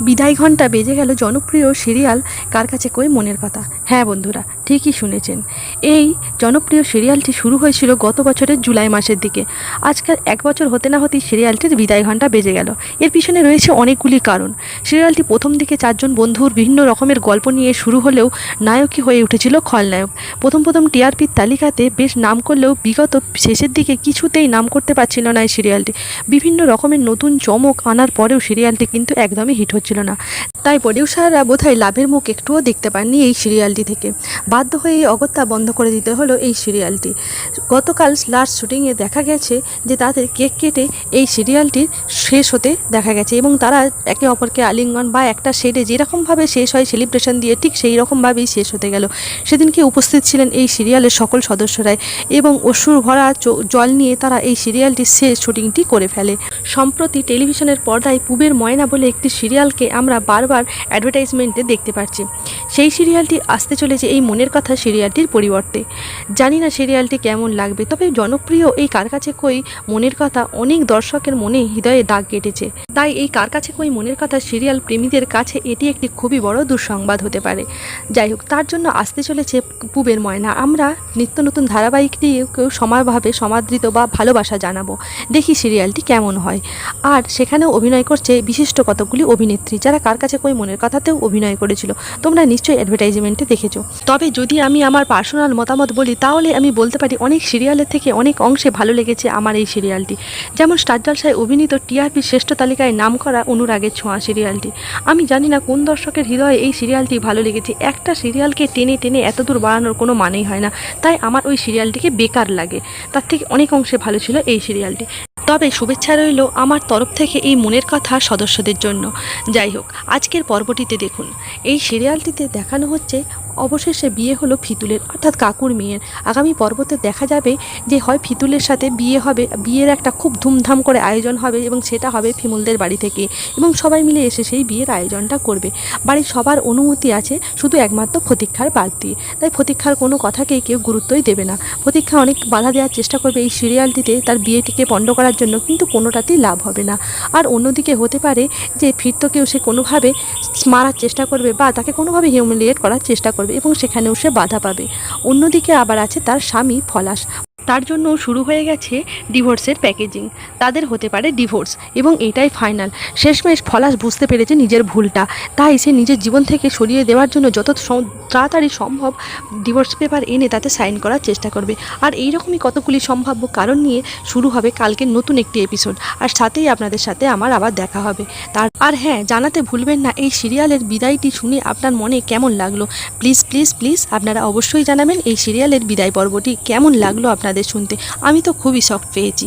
বিদায় ঘণ্টা বেজে গেল জনপ্রিয় সিরিয়াল কার কাছে কই মনের কথা? হ্যাঁ বন্ধুরা ঠিকই শুনেছেন। এই জনপ্রিয় সিরিয়ালটি শুরু হয়েছিল গত বছরের জুলাই মাসের দিকে। আজকাল এক বছর হতে না হতেই সিরিয়ালটির বিদায় ঘণ্টা বেজে গেল। এর পিছনে রয়েছে অনেকগুলি কারণ। সিরিয়ালটি প্রথম দিকে চারজন বন্ধুর বিভিন্ন রকমের গল্প নিয়ে শুরু হলেও নায়কই হয়ে উঠেছিল খলনায়ক। প্রথম প্রথম টিআরপির তালিকাতে বেশ নাম করলেও বিগত শেষের দিকে কিছুতেই নাম করতে পারছিল না এই সিরিয়ালটি। বিভিন্ন রকমের নতুন চমক আনার পরেও সিরিয়ালটি কিন্তু একদমই হিট হচ্ছিল না। তাই প্রডিউসাররা বোধহয় লাভের মুখ একটুও দেখতে পাননি এই সিরিয়ালটি থেকে। বাধ্য হয়ে অগত্যা বন্ধ করে দিতে হলো এই সিরিয়ালটি। গতকাল লাস্ট শুটিংয়ে দেখা গেছে যে তাদের কেক কেটে এই সিরিয়ালটির শেষ হতে দেখা গেছে এবং তারা একে অপরকে আলিঙ্গন বা একটা শেডে যেরকমভাবে শেষ হয় সেলিব্রেশন দিয়ে ঠিক সেই রকমভাবেই শেষ হতে গেল। সেদিনকে উপস্থিত ছিলেন এই সিরিয়ালের সকল সদস্যরাই এবং অসুর ভরা জল নিয়ে তারা এই সিরিয়ালটির শেষ শুটিংটি করে ফেলে। সম্প্রতি টেলিভিশনের পর্দায় পুবের ময়না বলে একটি সিরিয়ালকে আমরা বারবার অ্যাডভার্টাইজমেন্টে দেখতে পাচ্ছি সেই সিরিয়ালটি আসতে চলেছে এই মনের কথা সিরিয়ালটির পরিবর্তে। জানি না সিরিয়ালটি কেমন লাগবে, তবে জনপ্রিয় এই কার কাছে কই মনের কথা অনেক দর্শকের মনে হৃদয়ে দাগ কেটেছে। তাই এই কার কাছে কই মনের কথা সিরিয়াল প্রেমীদের কাছে এটি একটি খুবই বড় দুঃসংবাদ হতে পারে। যাই হোক, তার জন্য আসতে চলেছে পুবের ময়না। আমরা নিত্য নতুন ধারাবাহিকটিকেও সমানভাবে সমাদৃত বা ভালোবাসা জানাব। দেখি সিরিয়ালটি কেমন হয়। আর সেখানেও অভিনয় করছে বিশিষ্ট কতগুলি অভিনেত্রী, যারা কার কাছে কই মনের কথাতেও অভিনয় করেছিল। তোমরা নিশ্চয়ই অ্যাডভার্টাইজমেন্টে দেখেছ। তবে যদি আমি আমার পার্সোনাল মতামত বলি, তাহলে আমি বলতে পারি অনেক সিরিয়ালের থেকে অনেক অংশে ভালো লেগেছে আমার এই সিরিয়ালটি যেমন স্টার জলসায় অভিনীত টিআরপি শ্রেষ্ঠ তালিকায় নাম করা অনুরাগের ছোঁয়া সিরিয়ালটি আমি জানি না কোন দর্শকের হৃদয়ে এই সিরিয়ালটি ভালো লেগেছে। একটা সিরিয়ালকে টেনে টেনে এত দূর বাড়ানোর কোনো মানেই হয় না। তাই আমার ওই সিরিয়ালটিকে বেকার লাগে। তার থেকে অনেক অংশে ভালো ছিল এই সিরিয়ালটি তবে শুভেচ্ছা রইল আমার তরফ থেকে এই মনের কথা সদস্যদের জন্য। যাই হোক, আজকের পর্বটিতে দেখুন। এই সিরিয়ালটিতে দেখানো হচ্ছে অবশেষে বিয়ে হলো ফিতুলের। অর্থাৎ কাকুর মেয়ের। আগামী পর্বতে দেখা যাবে যে হয় ফিতুলের সাথে বিয়ে হবে, বিয়ের একটা খুব ধুমধাম করে আয়োজন হবে এবং সেটা হবে ফিমুলদের বাড়ি থেকে। এবং সবাই মিলে এসে সেই বিয়ের আয়োজনটা করবে। বাড়ির সবার অনুমতি আছে, শুধু একমাত্র প্রতীক্ষার বাদ দিয়ে তাই প্রতীক্ষার কোনো কথাকেই কেউ গুরুত্বই দেবে না। প্রতীক্ষা অনেক বাধা দেওয়ার চেষ্টা করবে এই সিরিয়ালটিতে। তার বিয়েটিকে পণ্ড করার জন্য কিন্তু কোনোটাতেই লাভ হবে না। আর অন্যদিকে হতে পারে যে ফিরতকেও সে কোনোভাবে মারার চেষ্টা করবে বা তাকে কোনোভাবে হিউমিলিয়েট করার চেষ্টা করবে। এবং সেখানেও সে বাধা পাবে। অন্যদিকে আবার আছে তার স্বামী ফলাশ তার জন্য শুরু হয়ে গেছে ডিভোর্সের প্যাকেজিং তাদের হতে পারে ডিভোর্স এবং এটাই ফাইনাল শেষমেশ ফলাশ বুঝতে পেরেছে নিজের ভুলটা। তাই সে নিজের জীবন থেকে সরিয়ে দেওয়ার জন্য যত তাড়াতাড়ি সম্ভব ডিভোর্স পেপার এনে তাতে সাইন করার চেষ্টা করবে। আর এইরকমই কতগুলি সম্ভাব্য কারণ নিয়ে শুরু হবে কালকে নতুন একটি এপিসোড আর সাথেই আপনাদের সাথে আমার আবার দেখা হবে। তার, আর হ্যাঁ জানাতে ভুলবেন না, এই সিরিয়ালের বিদায়টি শুনে আপনার মনে কেমন লাগল? প্লিজ প্লিজ প্লিজ আপনারা অবশ্যই জানাবেন এই সিরিয়ালের বিদায় পর্বটি কেমন লাগল আপনাদের শুনতে। আমি তো খুবই শখ পেয়েছি।